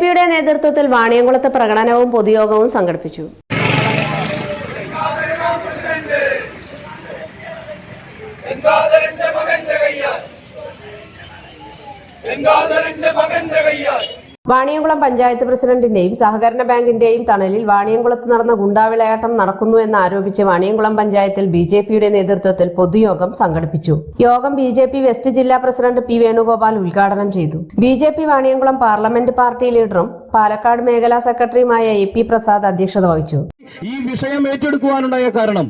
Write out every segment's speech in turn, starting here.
പിയുടെ നേതൃത്വത്തിൽ വാണിയംകുളത്ത് പ്രകടനവും പൊതുയോഗവും സംഘടിപ്പിച്ചു. ഗംഗാധരന്റെ വാണിയംകുളം പഞ്ചായത്ത് പ്രസിഡന്റിന്റെയും സഹകരണ ബാങ്കിന്റെയും തണലിൽ വാണിയംകുളത്ത് നടന്ന ഗുണ്ടാവിളയാട്ടം നടക്കുന്നു എന്ന് ആരോപിച്ച് വാണിയംകുളം പഞ്ചായത്തിൽ ബി ജെ പിയുടെ നേതൃത്വത്തിൽ പൊതുയോഗം സംഘടിപ്പിച്ചു. യോഗം ബി ജെ പി വെസ്റ്റ് ജില്ലാ പ്രസിഡന്റ് പി വേണുഗോപാൽ ഉദ്ഘാടനം ചെയ്തു. B J P Vaniyamkulam parliament party ലീഡറും Palakkad മേഖലാ സെക്രട്ടറിയുമായ എ പി പ്രസാദ് അധ്യക്ഷത വഹിച്ചു. ഈ വിഷയം ഏറ്റെടുക്കുവാനുണ്ടായ കാരണം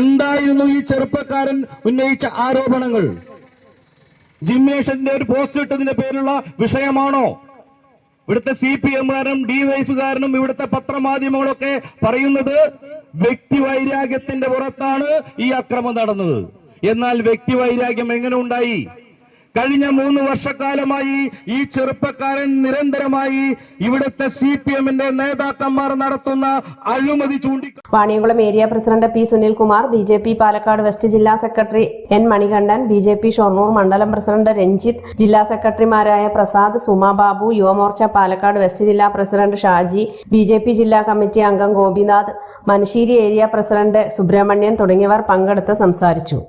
എന്തായിരുന്നു ഈ ചെറുപ്പക്കാരൻ ഉന്നയിച്ച ആരോപണങ്ങൾ? ജിമ്മേഷന്റെ ഒരു പോസ്റ്റ് ഇട്ടതിന്റെ പേരുള്ള വിഷയമാണോ? ഇവിടുത്തെ സി പി എമ്മുകാരനും കാരണം ഇവിടുത്തെ പത്രമാധ്യമങ്ങളൊക്കെ പറയുന്നത് വ്യക്തിവൈരാഗ്യത്തിന്റെ പുറത്താണ് ഈ അക്രമം നടന്നത്. എന്നാൽ വ്യക്തിവൈരാഗ്യം എങ്ങനെ ഉണ്ടായി? കഴിഞ്ഞ മൂന്ന് വർഷക്കാലമായി ഈ ചെറുപ്പക്കാരൻ നിരന്തരമായി ഇവിടുത്തെ സി പി എമ്മിന്റെ നേതാക്കന്മാർ നടത്തുന്ന അഴിമതി ചൂണ്ടി Vaniyamkulam area president P Sunilkumar B J P Palakkad west ജില്ലാ secretary N Manikandan B J P Shoranur മണ്ഡലം പ്രസിഡന്റ് രഞ്ജിത്ത് ജില്ലാ സെക്രട്ടറിമാരായ പ്രസാദ് സുമ ബാബു യുവമോർച്ച പാലക്കാട് വെസ്റ്റ് ജില്ലാ president Shaji B J P ജില്ലാ കമ്മിറ്റി അംഗം ഗോപിനാഥ് മനശ്ശേരി ഏരിയ പ്രസിഡന്റ് സുബ്രഹ്മണ്യൻ തുടങ്ങിയവർ പങ്കെടുത്ത് സംസാരിച്ചു.